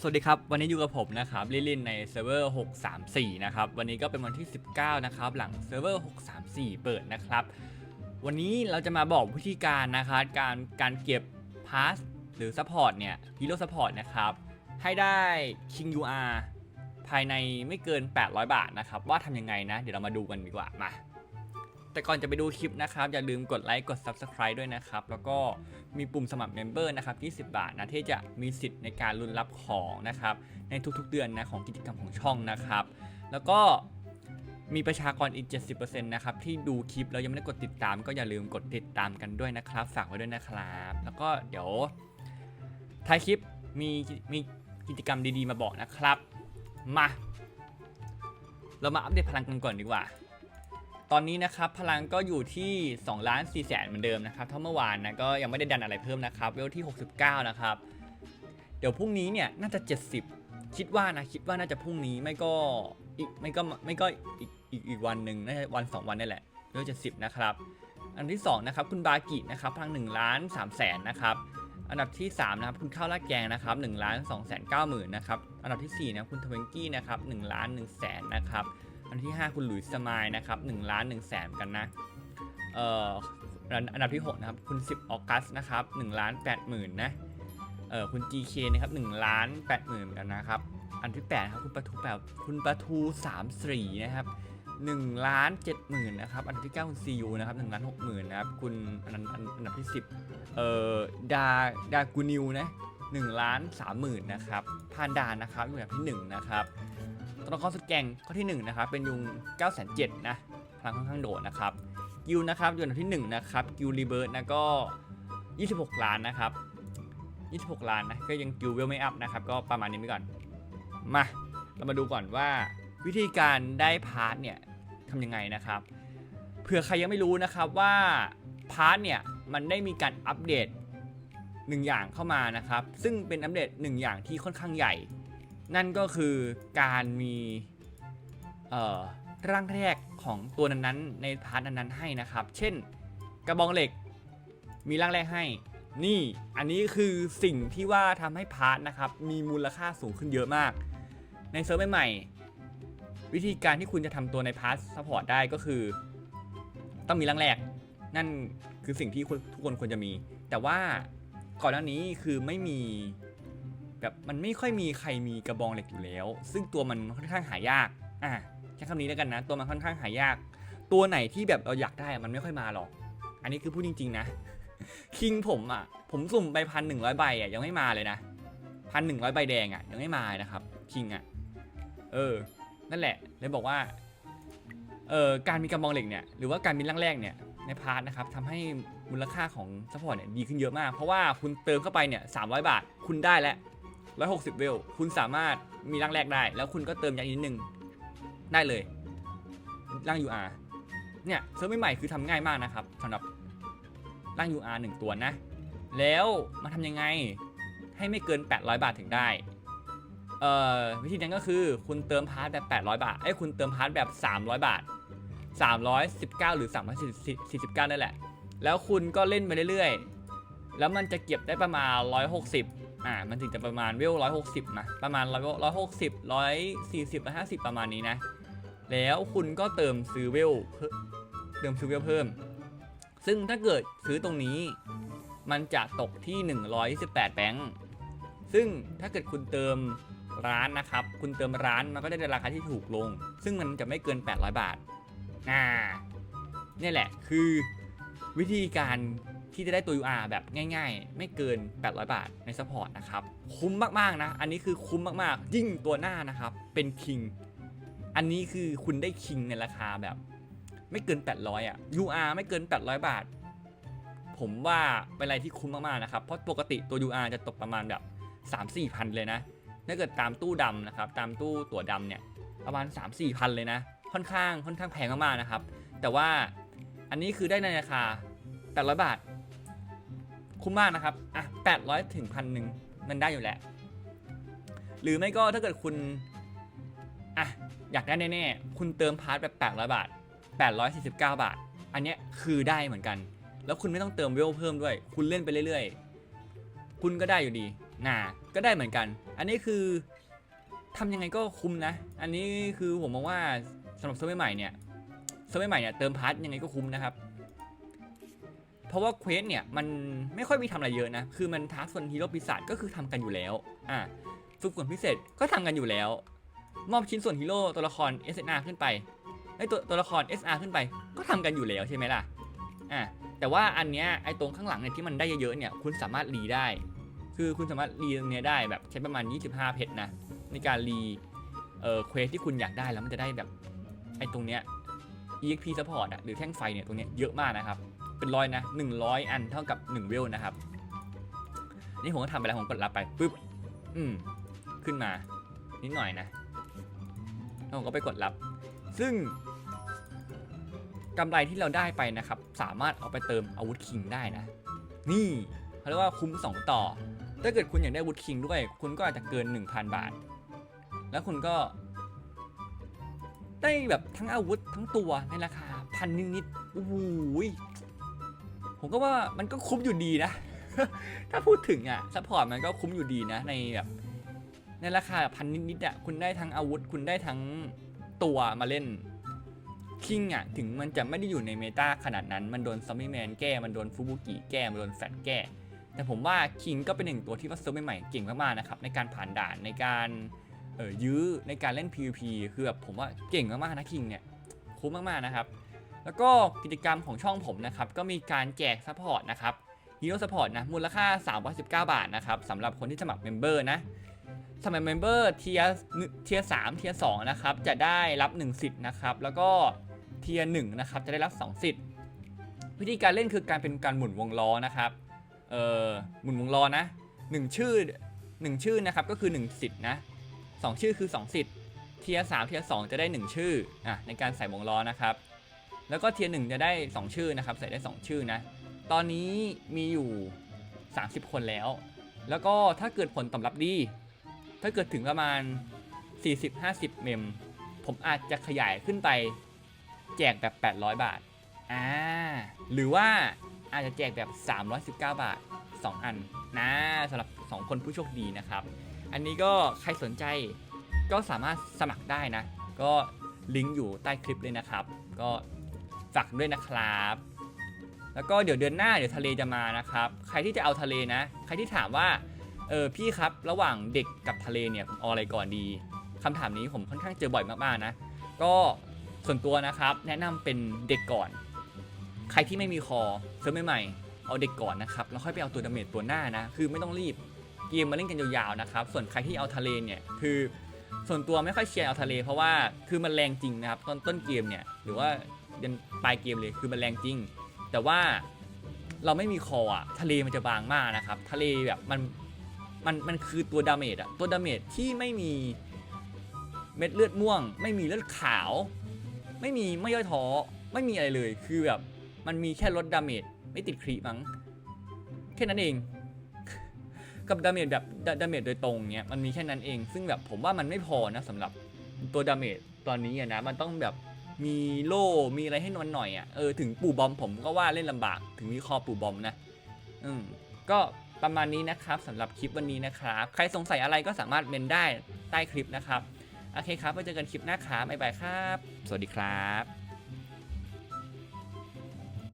สวัสดีครับ วันนี้อยู่กับผมนะครับลิลินในเซิร์ฟเวอร์ 634 นะครับ วันนี้ก็เป็นวันที่ 19 นะครับ หลังเซิร์ฟเวอร์ 634 เปิดนะครับ วันนี้เราจะมาบอกวิธีการนะครับการการเก็บพาสหรือซัพพอร์ตเนี่ยฮีโร่ซัพพอร์ตนะครับ ให้ได้ King UR ภายในไม่เกิน 800 บาทนะครับ ว่าทำยังไงนะ เดี๋ยวเรามาดูกันดีกว่ามา แต่ก่อนจะไปดูคลิปนะครับ อย่าลืมกดไลค์กด Subscribe ด้วยนะครับ แล้วก็มีปุ่มสมัครเมมเบอร์นะครับ20 บาทนะที่จะมีสิทธิ์ในการลุ้นรับของนะครับในทุกๆเดือนนะของกิจกรรมของช่องนะครับ แล้วก็มีประชากรอีก 70%นะครับที่ดูคลิปแล้วยังไม่ได้กดติดตาม ก็อย่าลืมกดติดตามกันด้วยนะครับฝากไว้ด้วยนะครับ แล้วก็เดี๋ยวท้ายคลิปมีมีกิจกรรมดีๆมาบอกนะครับ มา เรามาอัปเดตพลังกันก่อนดีกว่า ตอนนี้นะครับพลังก็อยู่ที่2ล้าน4แสนเหมือนเดิมนะครับเท่าเมื่อวานนะก็ยังไม่ได้ดันอะไรเพิ่มนะครับเวลที่ 69 นะครับ เดี๋ยวพรุ่งนี้เนี่ยน่าจะ 70 คิดว่านะคิดว่าน่าจะพรุ่งนี้ไม่ก็อีกไม่ก็ไม่ก็อีกอีกอีกวันหนึ่งน่าจะวัน 2 วันนี่แหละเวล70นะครับอันที่2นะครับคุณบากินะครับพลัง1ล้าน3แสนนะครับอันดับที่3นะครับคุณข้าวราดแกงนะครับ1ล้าน2แสน9หมื่นนะครับอันดับที่4นะคุณทเวนกี้นะครับ1ล้าน1แสนนะครับ อันที่ 5 คุณหลุยส์สมายนะครับ1ล้าน1แสนกันนะเอ่ออันดับที่ 6 นะครับ คุณ 10 ออกัสนะครับ1ล้าน8หมื่นนะเอ่อคุณ GK นะครับ1ล้าน8หมื่นกันนะครับ อันที่ 8 ครับ คุณปะทูแบบคุณปะทู3สีนะครับ1ล้าน7หมื่นนะครับ อันดับที่ 9 คุณ CU นะครับ1ล้าน6หมื่นนะครับ คุณอันนั้นอันอันดับที่ 10 เอ่อดาดากูนิวนะ1ล้าน3หมื่นนะครับพานดานนะครับอยู่อันดับที่ 1 นะครับ ตัวละครสุดแก่งข้อที่1นะครับเป็นยุง9 0 0 0นะพลังค่อนข้างโดดนะครับกิลนะครับอยู่อันดับที่1นะครับกิลรีเบิร์ดนะก็ 26 ล้านนะครับ26 ล้านนะก็ยังกิลเวลไม่อัพนะครับก็ประมาณนี้ไปก่อนมาเรามาดูก่อนว่าวิธีการได้พาร์ทเนี่ยทำยังไงนะครับเผื่อใครยังไม่รู้นะครับว่าพาร์ทเนี่ยมันได้มีการอัปเดตหนึ่งอย่างเข้ามานะครับ ซึ่งเป็นอัปเดตหนึ่งอย่างที่ค่อนข้างใหญ่ นั่นก็คือการมีเอ่อร่างแรกของตัวนั้นๆ ในพาร์ทนั้นๆให้นะครับ เช่น กระบองเหล็กมีร่างแรกให้ นี่อันนี้คือสิ่งที่ว่าทำให้พาร์ทนะครับมีมูลค่าสูงขึ้นเยอะมาก ในเซิร์ฟใหม่วิธีการที่คุณจะทำตัวในพาร์ทซัพพอร์ตได้ก็คือ ต้องมีร่างแรก นั่นคือสิ่งที่คุณทุกคนควรจะมี แต่ว่าก่อนหน้านี้คือไม่มี แบบมันไม่ค่อยมีใครมีกระบองเหล็กอยู่แล้ว ซึ่งตัวมันค่อนข้างหายากอะใช้คำนี้แล้วกันนะ ตัวมันค่อนข้างหายาก ตัวไหนที่แบบเราอยากได้มันไม่ค่อยมาหรอก อันนี้คือพูดจริง ๆ นะ คิงผมอะ ผมสุ่มไปพันหนึ่งร้อยใบอะยังไม่มาเลยนะพันหนึ่งร้อยใบแดงอะยังไม่มานะครับ คิงอะ เออ นั่นแหละเลยบอกว่า เอ่อการมีกระบองเหล็กเนี่ยหรือว่าการมีร่างแรกเนี่ยในพาร์ทนะครับทำให้มูลค่าของซัพพอร์ตเนี่ยดีขึ้นเยอะมาก เพราะว่าคุณเติมเข้าไปเนี่ย300บาท คุณได้แล้ว 160 เวล คุณสามารถมีร่างแรกได้ แล้วคุณก็เติมย่างนิดนึงได้เลย ร่าง UR เนี่ยเซิร์ฟใหม่ๆคือทำง่ายมากนะครับสำหรับร่าง UR 1 ตัวนะ แล้วมาทำยังไงให้ไม่เกิน 800 บาทถึงได้เอ่อวิธีนั้นก็คือคุณเติมพาร์ทแบบ 800 บาทเอ้คุณเติมพาร์ทแบบ 300 บาท 319 หรือ 349นั่นแหละ แล้วคุณก็เล่นไปเรื่อยๆ แล้วมันจะเก็บได้ประมาณ 160 อ่ามันถึงจะประมาณเวล160นะประมาณ160 140 150ประมาณนี้นะ แล้วคุณก็เติมซื้อเวลเพิ่มเติมซื้อเวลเพิ่ม ซึ่งถ้าเกิดซื้อตรงนี้ มันจะตกที่128แบงค์ซึ่งถ้าเกิดคุณเติมร้านนะครับ คุณเติมร้านมันก็จะได้ราคาที่ถูกลง ซึ่งมันจะไม่เกิน 800 บาทอ่านี่แหละคือวิธีการ ที่จะได้ตัว UR แบบง่าย ๆ ไม่เกิน 800 บาทในซัพพอร์ตนะครับ คุ้มมากๆนะ อันนี้คือคุ้มมากๆ ยิ่งตัวหน้านะครับ เป็นคิง อันนี้คือคุณได้คิงในราคาแบบ ไม่เกิน 800 อะ UR ไม่เกิน 800 บาท ผมว่าเป็นอะไรที่คุ้มมากๆนะครับ เพราะปกติตัว UR จะตกประมาณแบบ 3-4พันเลยนะ ถ้าเกิดตามตู้ดำนะครับ ตามตู้ตั๋วดำเนี่ย ประมาณ 3-4พันเลยนะ ค่อนข้างค่อนข้างแพงมากๆนะครับ แต่ว่าอันนี้คือได้ในราคา800 บาท คุ้มมากนะครับอะ800 ถึงพันหนึ่งมันได้อยู่แล้ว หรือไม่ก็ถ้าเกิดคุณอะอยากได้แน่ๆ คุณเติมพาร์ทแบบ800 บาท 849 บาท อันเนี้ยคือได้เหมือนกัน แล้วคุณไม่ต้องเติมเวลเพิ่มด้วย คุณเล่นไปเรื่อยๆ คุณก็ได้อยู่ดีน่าก็ได้เหมือนกัน อันนี้คือทำยังไงก็คุ้มนะ อันนี้คือผมมองว่าสำหรับเซิร์ฟเวอร์ใหม่เนี่ยเซิร์ฟเวอร์ใหม่เนี่ยเติมพาร์ทยังไงก็คุ้มนะครับ เพราะว่าเควสเนี่ยมันไม่ค่อยมีทำอะไรเยอะนะ คือมันทักส่วนฮีโร่ปีศาจก็คือทำกันอยู่แล้ว อ่าฝึกฝนพิเศษก็ทำกันอยู่แล้ว มอบชิ้นส่วนฮีโร่ตัวละคร SNR ขึ้นไปไอตัวตัวละคร SR ขึ้นไป ก็ทำกันอยู่แล้วใช่ไหมล่ะ อ่าแต่ว่าอันเนี้ยไอตรงข้างหลังเนี่ยที่มันได้เยอะๆเนี่ยคุณสามารถรีได้ คือคุณสามารถรีตรงเนี้ยได้แบบใช้ประมาณ 25 เพชรนะในการรีเอ่อเควสที่คุณอยากได้แล้วมันจะได้แบบไอตรงเนี้ย EXP support อะหรือแท่งไฟเนี่ยตรงเนี้ยเยอะมากนะครับ เป็นร้อยนะ 100 อันเท่ากับ1เวลนะครับ นี่ผมก็ทำไปแล้วผมกดรับไปปุ๊บอืมขึ้นมา นิดหน่อยนะแล้วผมก็ไปกดรับ ซึ่งกำไรที่เราได้ไปนะครับ สามารถเอาไปเติมอาวุธคิงได้นะ นี่เขาเรียกว่าคุ้ม 2 ต่อ ถ้าเกิดคุณอยากได้อาวุธคิงด้วย คุณก็อาจจะเกิน 1,000 บาท แล้วคุณก็ ได้แบบทั้งอาวุธทั้งตัวในราคาพันนิดๆโอ้โหย ผมก็ว่ามันก็คุ้มอยู่ดีนะ ถ้าพูดถึงอะซัพพอร์ตมันก็คุ้มอยู่ดีนะ ในแบบในราคาพันนิดๆอะคุณได้ทั้งอาวุธ คุณได้ทั้งตัวมาเล่นคิงอะถึงมันจะไม่ได้อยู่ในเมตาขนาดนั้น มันโดนซัมมี่แมนแก้ มันโดนฟูบุกิแก้ มันโดนแฟตแก้ แต่ผมว่าคิงก็เป็นหนึ่งตัวที่ว่าเซิร์ฟใหม่ๆเก่งมากๆนะครับในการผ่านด่านในการเออยื้อในการเล่น PVP คือแบบผมว่าเก่งมากๆนะคิงเนี่ยคุ้มมากๆนะครับ แล้วก็กิจกรรมของช่องผมนะครับ ก็มีการแจกซัพพอร์ตนะครับฮีโร่ซัพพอร์ตนะ มูลค่า 319 บาทนะครับสำหรับคนที่สมัครเมมเบอร์นะ สมัครเมมเบอร์เทียเทียสามเทียสองนะครับ จะได้รับ 1 สิทธิ์นะครับ แล้วก็เทียหนึ่งนะครับ จะได้รับ 2 สิทธิ์ วิธีการเล่นคือการเป็นการหมุนวงล้อนะครับ เอ่อ หมุนวงล้อนะหนึ่งชื่อหนึ่งชื่อนะครับ ก็คือ 1 สิทธิ์นะสองชื่อคือ 2 สิทธิ์ เทียสามเทียสองจะได้ 1 ชื่อ อะ ในการใส่วงล้อนะครับ แล้วก็เทียร์หนึ่งจะได้ 2 ชื่อนะครับ ใส่ได้ 2 ชื่อนะ ตอนนี้มีอยู่ 30 คนแล้ว แล้วก็ถ้าเกิดผลตอบรับดี ถ้าเกิดถึงประมาณ 40-50 เมม ผมอาจจะขยายขึ้นไป แจกแบบ 800 บาท อ่า หรือว่าอาจจะแจกแบบ 319 บาท 2 อันนะสำหรับ 2 คนผู้โชคดีนะครับ อันนี้ก็ใครสนใจก็สามารถสมัครได้นะ ก็ลิงก์อยู่ใต้คลิปเลยนะครับ ก็ ฝากด้วยนะครับ แล้วก็เดี๋ยวเดือนหน้าเดี๋ยวทะเลจะมานะครับ ใครที่จะเอาทะเลนะ ใครที่ถามว่าเออพี่ครับระหว่างเด็กกับทะเลเนี่ยผมเอาอะไรก่อนดีคำถามนี้ผมค่อนข้างเจอบ่อยมากๆนะ ก็ส่วนตัวนะครับแนะนำเป็นเด็กก่อน ใครที่ไม่มีคอเซิร์ฟใหม่ๆเอาเด็กก่อนนะครับแล้วค่อยไปเอาตัวดาเมจตัวหน้านะ คือไม่ต้องรีบเกมมาเล่นกันยาวๆนะครับ ส่วนใครที่เอาทะเลเนี่ยคือส่วนตัวไม่ค่อยเชียร์เอาทะเล เพราะว่าคือมันแรงจริงนะครับตอนต้นเกมเนี่ยหรือว่า ยันปลายเกมเลยคือมันแรงจริง แต่ว่าเราไม่มีคออะทะเลมันจะบางมากนะครับ ทะเลแบบมันมันมันคือตัวดาเมจอะตัวดาเมจที่ไม่มีเม็ดเลือดม่วง ไม่มีเลือดขาว ไม่มีไม่ย่อยท้อไม่มีอะไรเลยคือแบบมันมีแค่ลดดาเมจไม่ติดครีมั้งแค่นั้นเอง กับดาเมจแบบดาเมจโดยตรงเนี้ยมันมีแค่นั้นเอง ซึ่งแบบผมว่ามันไม่พอนะสำหรับตัวดาเมจตอนนี้อะนะมันต้องแบบ มีโล่ มีอะไรให้นวลหน่อยอะ เออ ถึงปู่บอมผมก็ว่าเล่นลำบาก ถึงมีคอปู่บอมนะ อืม ก็ประมาณนี้นะครับสำหรับคลิปวันนี้นะครับ ใครสงสัยอะไรก็สามารถเมนได้ใต้คลิปนะครับ โอเคครับไว้เจอกันคลิปหน้าครับบ๊ายบายครับ สวัสดีครับ